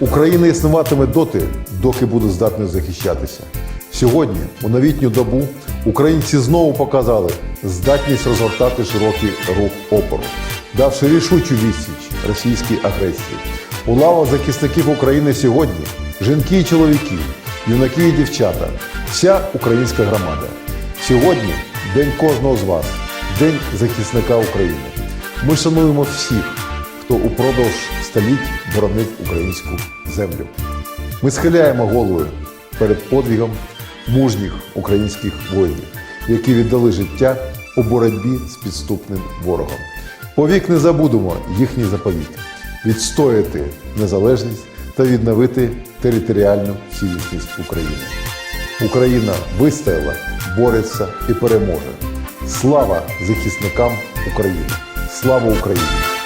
Україна існуватиме доти, доки буде здатною захищатися. Сьогодні, у новітню добу, українці знову показали здатність розгортати широкий рух опору, давши рішучу відсіч російській агресії. У лавах захисників України сьогодні жінки і чоловіки, юнаки і дівчата, вся українська громада. Сьогодні день кожного з вас, день захисника України. Ми шануємо всіх, хто упродовж століть боронив українську землю. Ми схиляємо голови перед подвигом мужніх українських воїнів, які віддали життя у боротьбі з підступним ворогом. Повік не забудемо їхній заповіт відстояти незалежність та відновити територіальну цілісність України. Україна вистояла, бореться і переможе. Слава захисникам України! Слава Україні!